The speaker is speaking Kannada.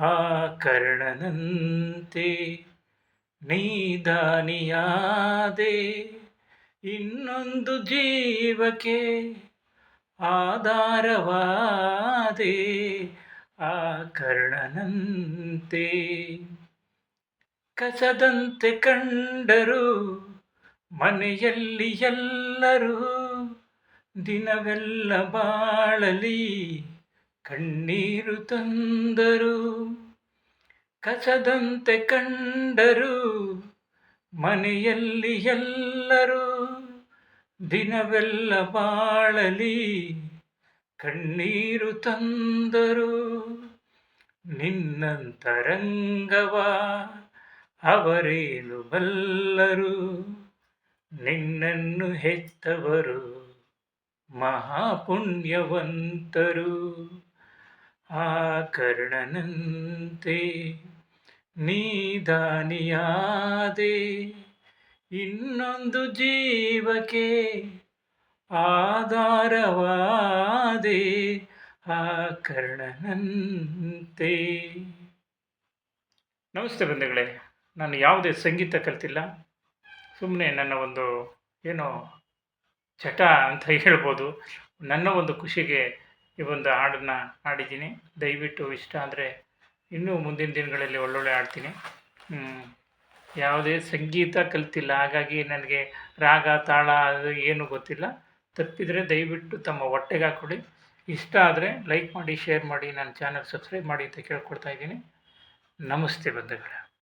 ಆ ಕರ್ಣನಂತೆ ನೀದಾನಿಯಾದೆ ಇನ್ನೊಂದು ಜೀವಕ್ಕೆ ಆಧಾರವಾದೆ ಆ ಕರ್ಣನಂತೆ. ಕಸದಂತೆ ಕಂಡರು ಮನೆಯಲ್ಲಿ ಎಲ್ಲರೂ ದಿನವೆಲ್ಲ ಬಾಳಲಿ. ಕಣ್ಣೀರು ತಂದರು, ಕಸದಂತೆ ಕಂಡರು, ಮನೆಯಲ್ಲಿ ಎಲ್ಲರೂ ದಿನವೆಲ್ಲ ಬಾಳಲಿ, ಕಣ್ಣೀರು ತಂದರು. ನಿನ್ನಂತರಂಗವ ಅವರೇನು ಬಲ್ಲರು, ನಿನ್ನನ್ನು ಹೆತ್ತವರು ಮಹಾಪುಣ್ಯವಂತರು. ಆ ಕರ್ಣನಂತೆ ನೀದಾನಿಯಾದೆ ಇನ್ನೊಂದು ಜೀವಕ್ಕೆ ಆಧಾರವಾದೆ ಆ ಕರ್ಣನಂತೆ. ನಮಸ್ತೆ ಬಂಧುಗಳೇ, ನಾನು ಯಾವುದೇ ಸಂಗೀತ ಕಲ್ತಿಲ್ಲ. ಸುಮ್ಮನೆ ನನ್ನ ಒಂದು ಏನೋ ಚಟ ಅಂತ ಹೇಳ್ಬೋದು. ನನ್ನ ಒಂದು ಖುಷಿಗೆ ಈ ಒಂದು ಹಾಡನ್ನು ಹಾಡಿದ್ದೀನಿ. ದಯವಿಟ್ಟು ಇಷ್ಟ ಅಂದರೆ ಇನ್ನೂ ಮುಂದಿನ ದಿನಗಳಲ್ಲಿ ಒಳ್ಳೊಳ್ಳೆ ಹಾಡ್ತೀನಿ. ಯಾವುದೇ ಸಂಗೀತ ಕಲ್ತಿಲ್ಲ, ಹಾಗಾಗಿ ನನಗೆ ರಾಗ, ತಾಳ ಅದು ಏನೂ ಗೊತ್ತಿಲ್ಲ. ತಪ್ಪಿದರೆ ದಯವಿಟ್ಟು ತಮ್ಮ ಹೊಟ್ಟೆಗೆ ಹಾಕ್ಕೊಳ್ಳಿ. ಇಷ್ಟ ಆದರೆ ಲೈಕ್ ಮಾಡಿ, ಶೇರ್ ಮಾಡಿ, ನನ್ನ ಚಾನಲ್ ಸಬ್ಸ್ಕ್ರೈಬ್ ಮಾಡಿ ಅಂತ ಕೇಳ್ಕೊಡ್ತಾ ಇದ್ದೀನಿ. ನಮಸ್ತೆ ಬಂಧುಗಳೇ.